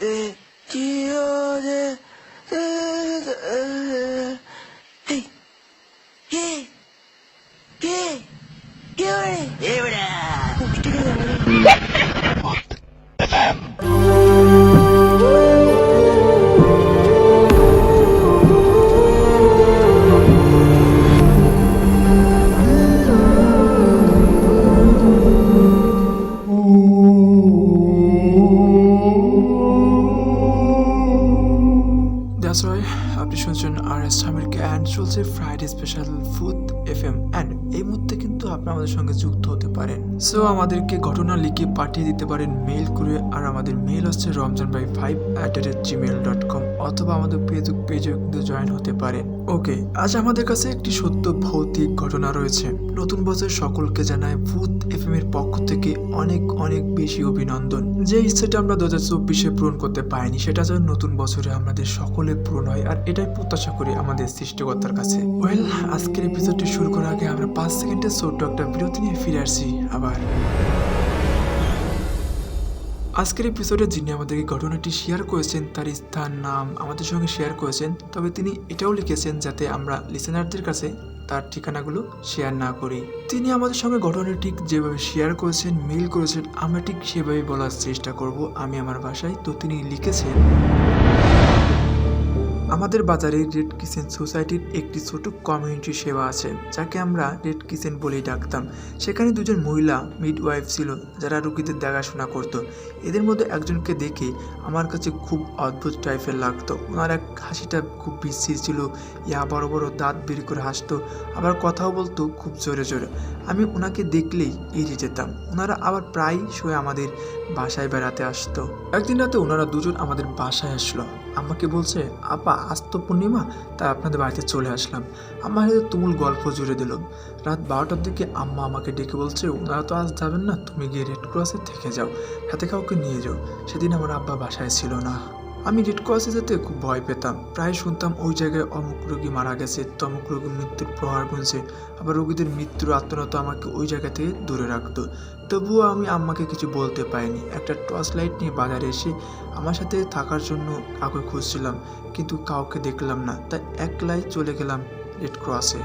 দে জিও দে এই কে কে কে ওরে চলছে Friday special food FM and and এই মুহূর্তে কিন্তু আপনি আমাদের সঙ্গে যুক্ত হতে পারেন। সো আমাদেরকে ঘটনা লিখে পাঠিয়ে দিতে পারেন মেইল করে আর আমাদের মেইল হচ্ছে Ramzan by five at the rate Gmail dot com অথবা আমাদের ফেসবুক পেজেও কিন্তু জয়েন হতে পারে ওকে আজ আমাদের কাছে একটি সত্য ভৌতিক ঘটনা রয়েছে। নতুন বছর সকলকে জানায় ফুড এফ এম এর পক্ষ থেকে অনেক অনেক বেশি অভিনন্দন। যে ইচ্ছেটা আমরা দু হাজার চব্বিশে পূরণ করতে পারিনি, সেটা যেন নতুন বছরে আমাদের সকলে পূরণ হয়, আর এটাই প্রত্যাশা করি আমাদের সৃষ্টিকর্তার কাছে। ওয়েল আজকের এপিসোডটি শুরু করার আগে আমরা পাঁচ সেকেন্ডের ছোট্ট একটা বিরতি নিয়ে ফিরে আসছি আবার। আজকের এপিসোডে যিনি আমাদেরকে ঘটনাটি শেয়ার করেছেন, তার স্থান, নাম আমাদের সঙ্গে শেয়ার করেছেন, তবে তিনি এটাও লিখেছেন যাতে আমরা লিসেনারদের কাছে তার ঠিকানাগুলো শেয়ার না করি। তিনি আমাদের সঙ্গে ঘটনাটি ঠিক যেভাবে শেয়ার করেছেন মেল করেছেন, আমরা ঠিক সেভাবে বলার চেষ্টা করব। আমি আমার ভাষায় তো তিনি লিখেছেন। আমাদের বাজারে রেড কিচেন সোসাইটির একটি ছোট কমিউনিটি সেবা আছে, যাকে আমরা রেড কিচেন বলেই ডাকতাম। সেখানে দুজন মহিলা মিডওয়াইফ ছিল, যারা রুগীদের দেখাশোনা করত। এদের মধ্যে একজনকে দেখে আমার কাছে খুব অদ্ভুত টাইপের লাগতো। ওনার এক হাসিটা খুব বিশ্রী ছিল ইয়া বড় বড় দাঁত বের করে হাসতো, আবার কথাও বলতো খুব জোরে জোরে। আমি ওনাকে দেখলেই এড়িয়ে যেতাম। ওনারা আবার প্রায় সময় আমাদের বাসায় বেড়াতে আসতো। একদিন রাতে ওনারা দুজন আমাদের বাসায় আসলো। আমাকে বলছে, আপা, আজ তো পূর্ণিমা তাই আপনাদের বাড়িতে চলে আসলাম। আমার হাতে তুমুল গল্প জুড়ে দিল। রাত বারোটার দিকে আম্মা আমাকে ডেকে বলছে, ওনারা তো আজ যাবেন না, তুমি গিয়ে রেড ক্রসে থেকে যাও সাথে কাউকে নিয়ে যাও। সেদিন আমার আব্বা বাসায় ছিল না। আমি রেড ক্রসে যেতে খুব ভয় পেতাম। প্রায় শুনতাম ওই জায়গায় অমুক রোগী মারা গেছে, তমুক রোগীর মৃত্যুর প্রহার গুনছে, আবার রোগীদের মৃত্যুর আত্মনত আমাকে ওই জায়গা থেকে দূরে রাখতো। তবুও আমি আম্মাকে কিছু বলতে পারিনি। একটা টর্চ লাইট নিয়ে বাজারে এসে আমার সাথে থাকার জন্য কাউকে খুঁজছিলাম, কিন্তু কাউকে দেখলাম না। তাই একলাই চলে গেলাম রেড ক্রসে।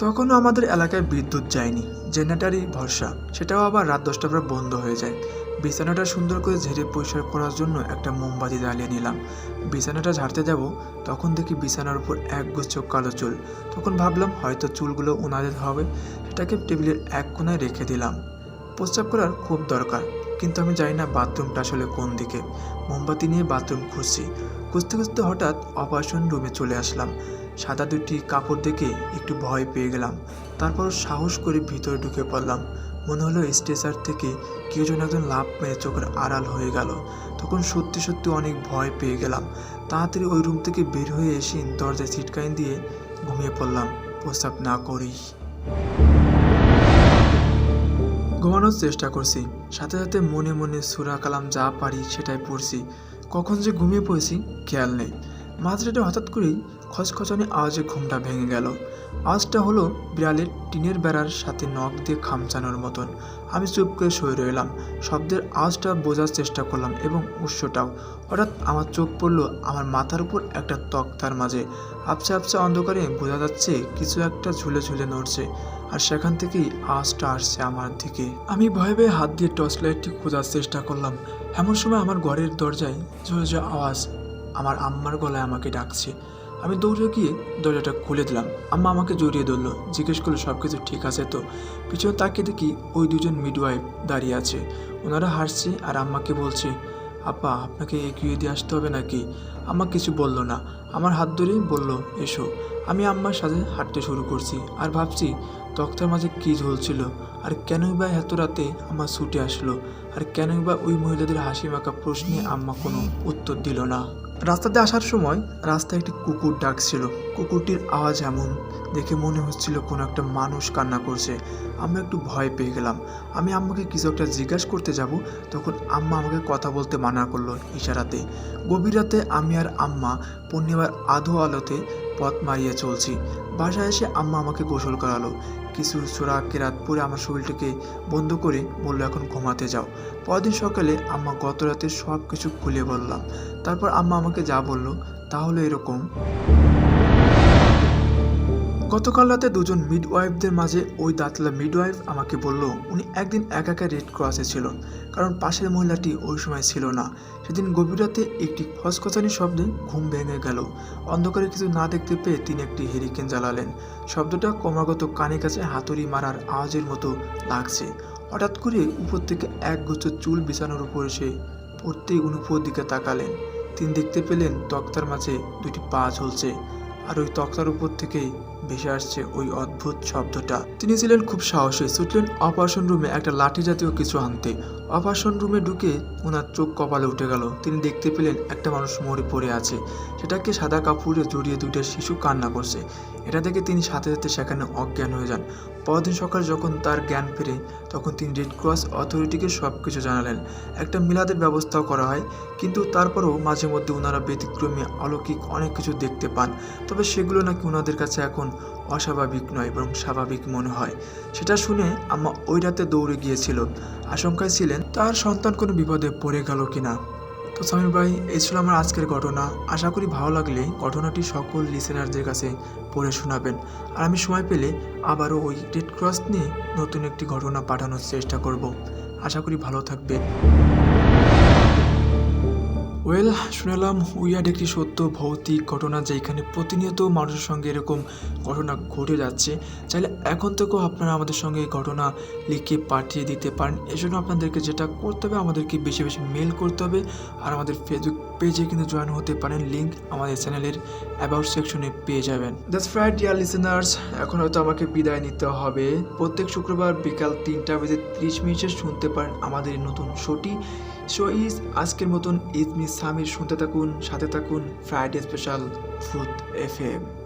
তখনও আমাদের এলাকায় বিদ্যুৎ যায়নি, জেনারেটারই ভরসা। সেটাও আবার রাত দশটার পর বন্ধ হয়ে যায়। বিছানাটা সুন্দর করে ঝেড়ে পরিষ্কার করার জন্য একটা মোমবাতি জ্বালিয়ে নিলাম। বিছানাটা ঝাড়তে যাব, তখন দেখি বিছানার উপর এক গুচ্ছ কালো চুল। তখন ভাবলাম হয়তো চুলগুলো ওনাদের হবে, সেটাকে টেবিলের এক কোনায় রেখে দিলাম। প্রস্রাব করার খুব দরকার, কিন্তু আমি জানি না বাথরুমটা আসলে কোন দিকে। মোমবাতি নিয়ে বাথরুম খুঁজছি। খুঁজতে খুঁজতে হঠাৎ অপারেশন রুমে চলে আসলাম। সাদা দুটি কাপড় দেখে একটু ভয় পেয়ে গেলাম। তারপর সাহস করে ভিতরে ঢুকে পড়লাম। মনে হলো স্টেশন থেকে কেউ যেন একজন লাভ মেরে চোখের আড়াল হয়ে গেল। তখন সত্যি সত্যি অনেক ভয় পেয়ে গেলাম। তাড়াতাড়ি ওই রুম থেকে বের হয়ে এসে দরজায় ছিটকাইন দিয়ে ঘুমিয়ে পড়লাম। প্রস্তাব না করেই। ঘুমানোর চেষ্টা করছি। সাথে সাথে মনে মনে সুরা কালাম যা পারি সেটাই পড়ছি। কখন যে ঘুমিয়ে পড়েছি, খেয়াল নেই। মাঝরাতে হঠাৎ করেই খচখচানি আওয়াজে ঘুমটা ভেঙে গেল। আওয়াজটা হলো বিড়ালের টিনের বেড়ার সাথে নখ দিয়ে খামচানোর মতন। আমি চুপ করে শুয়ে রইলাম। শব্দের আওয়াজটা বোঝার চেষ্টা করলাম এবং উৎসটাও। হঠাৎ আমার চোখ পড়ল আমার মাথার উপর একটা তক্তার মাঝে। আপসা আপসা অন্ধকারে বোঝা যাচ্ছে কিছু একটা ঝুলে ঝুলে নড়ছে আর সেখান থেকেই আওয়াজটা আসছে আমার দিকে। আমি ভয়ে ভয়ে হাত দিয়ে টর্চ লাইটটি খোঁজার চেষ্টা করলাম। এমন সময় আমার ঘরের দরজায় জোরে আওয়াজ আমার আম্মার গলায় আমাকে ডাকছে। আমি দৌড়ে গিয়ে দরজাটা খুলে দিলাম। আম্মা আমাকে জড়িয়ে ধরলো, জিজ্ঞেস করল সব কিছু ঠিক আছে তো? পিছনে তাকিয়ে দেখি ওই দুজন মিডওয়াইফ দাঁড়িয়ে আছে। ওনারা হাসছে আর আম্মাকে বলছে, আপা, আপনাকে এগিয়ে দিয়ে আসতে হবে নাকি? আম্মা কিছু বলল না। আমার হাত ধরেই বলল, এসো। আমি আম্মার সাথে হাঁটতে শুরু করছি আর ভাবছি, তক্তার মাঝে কী ঝুলছিল আর কেনই বা এত রাতে আমার ছুটে আসলো আর কেনই বা ওই মহিলাদের হাসি মাখা প্রশ্নে আম্মা কোনো উত্তর দিল না। রাস্তাতে আসার সময় রাস্তায় একটি কুকুর ডাকছিল কুকুরটির আওয়াজ এমন, দেখে মনে হচ্ছিল কোনো একটা মানুষ কান্না করছে। আমি একটু ভয় পেয়ে গেলাম। আমি আম্মাকে কিছু একটা জিজ্ঞাসা করতে যাব, তখন আম্মা আমাকে কথা বলতে মানা করল ইশারাতে। গভীর রাতে আমি আর আম্মা পূর্ণিমার আধো আলোতে পথ মারিয়ে চলছি। বাসায় এসে আম্মা আমাকে গোসল করালো। কিছু চোরা কেরাত পরে আমার শরীরটিকে বন্ধ করে বলল, এখন ঘুমাতে যাও। পরদিন সকালে আম্মা গত রাতে সব কিছু খুলে বললাম। তারপর আম্মা আমাকে যা বলল, তাহলে এরকম। গতকাল রাতে দুজন মিডওয়াইফদের মাঝে ওই দাঁতলা মিডওয়াইফ আমাকে বলল, উনি একদিন একা একা রেড ক্রসে ছিল, কারণ পাশের মহিলাটি ওই সময় ছিল না। সেদিন গভীর রাতে একটি খসখসানি শব্দে ঘুম ভেঙে গেল। অন্ধকারে কিছু না দেখতে পেয়ে তিনি একটি হেরিকেন জ্বালালেন। শব্দটা ক্রমাগত কানে কাছে হাতুড়ি মারার আওয়াজের মতো লাগছে। হঠাৎ করে উপর থেকে এক গুচ্ছ চুল বিছানোর উপর এসে পড়তেই উনি উপর দিকে তাকালেন। তিনি দেখতে পেলেন তক্তার মাঝে দুটি পা ঝুলছে। আর ওই তক্তার উপর থেকেই ভেসে আসছে ওই অদ্ভুত শব্দটা। তিনি ছিলেন খুব সাহসী, ছুটলেন অপারেশন রুমে একটা লাঠি জাতীয় কিছু আনতে। অপারেশন রুমে ঢুকে ওনার চোখ কপালে উঠে গেল। তিনি দেখতে পেলেন একটা মানুষ মরে পড়ে আছে। সেটাকে সাদা কাপড়ে জড়িয়ে দুইটা শিশু কান্না করছে। এটা দেখে তিনি সাথে সাথে সেখানে অজ্ঞান হয়ে যান। পরদিন সকাল যখন তার জ্ঞান ফেরে, তখন তিনি রেড ক্রস অথরিটিকে সব কিছু জানালেন। একটা মিলাদের ব্যবস্থাও করা হয়, কিন্তু তারপরেও মাঝে মধ্যে ওনারা ব্যতিক্রমী, অলৌকিক অনেক কিছু দেখতে পান। তবে সেগুলো নাকি ওনাদের কাছে এখন অস্বাভাবিক নয়, বরং স্বাভাবিক মনে হয়। সেটা শুনে আম্মা ওই রাতে দৌড়ে গিয়েছিল। আশঙ্কায় ছিলেন, তার সন্তান কোনো বিপদে পড়ে গেল কিনা। তো সামির ভাই, এই ছিল আমার আজকের ঘটনা। আশা করি ভালো লাগলে ঘটনাটি সকল লিসেনারদের কাছে পড়ে শোনাবেন। আর আমি সময় পেলে আবারও ওই রেড ক্রস নিয়ে নতুন একটি ঘটনা পাঠানোর চেষ্টা করব। আশা করি ভালো থাকবেন। ওয়েল, শুনলাম উইয়ার্ড একটি সত্য ভৌতিক ঘটনা যেখানে প্রতিনিয়ত মানুষের সঙ্গে এরকম ঘটনা ঘটে যাচ্ছে। চাইলে এখন থেকেও আপনারা আমাদের সঙ্গে এই ঘটনা লিখে পাঠিয়ে দিতে পারেন। এজন্য আপনাদেরকে যেটা করতে হবে, আমাদেরকে বেশি বেশি মেল করতে হবে। আর আমাদের ফেসবুক পেজে কিন্তু জয়েন হতে পারেন লিঙ্ক আমাদের চ্যানেলের অ্যাবাউট সেকশনে পেয়ে যাবেন। দ্যাটস ফ্রাইড ডিয়ার লিসেনার্স এখন হয়তো আমাকে বিদায় নিতে হবে। প্রত্যেক শুক্রবার বিকাল তিনটা বেজে ত্রিশ মিনিটে শুনতে পারেন আমাদের নতুন শোটি শো ইজ আজকের মতন ইদ মিস সামির শুনতে থাকুন, সাথে থাকুন Friday special food F M